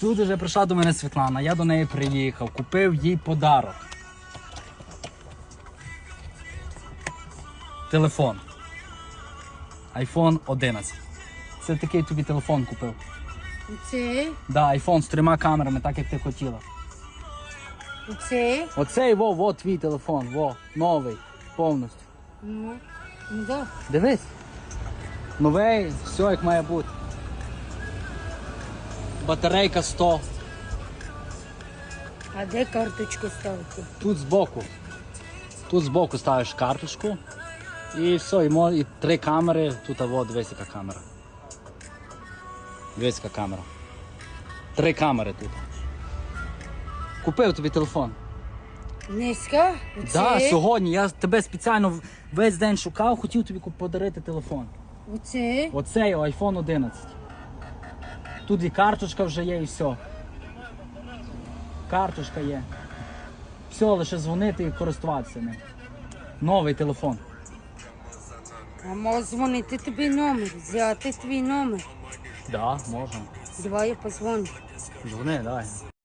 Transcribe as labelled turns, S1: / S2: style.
S1: Тут вже прийшла до мене Світлана, я до неї приїхав, купив їй подарок. Телефон. iPhone 11. Це такий тобі телефон купив.
S2: Оце,
S1: Да, iPhone з трьома камерами, так як ти хотіла.
S2: оце.
S1: Оцей во, во, твій телефон, во, новий, повністю.
S2: Ну, ну да.
S1: Дивись. Новий, все як має бути. Батарейка 100.
S2: А де карточку ставити?
S1: Тут збоку. Тут збоку ставиш карточку. І все, і, мо- і три камери. Тут а, дивись, яка камера. Дивись, яка камера. Три камери тут. Купив тобі телефон.
S2: Низька? Оце?
S1: Да, сьогодні. Я тебе спеціально весь день шукав, хотів тобі подарити телефон.
S2: Оце?
S1: Оцей iPhone 11. Тут і карточка вже є, і все. Карточка є. Все, лише дзвонити і користуватися ним. Новий телефон.
S2: А можу дзвонити тобі номер, взяти твій номер.
S1: Да, можна.
S2: Давай я позвоню.
S1: Дзвони, давай.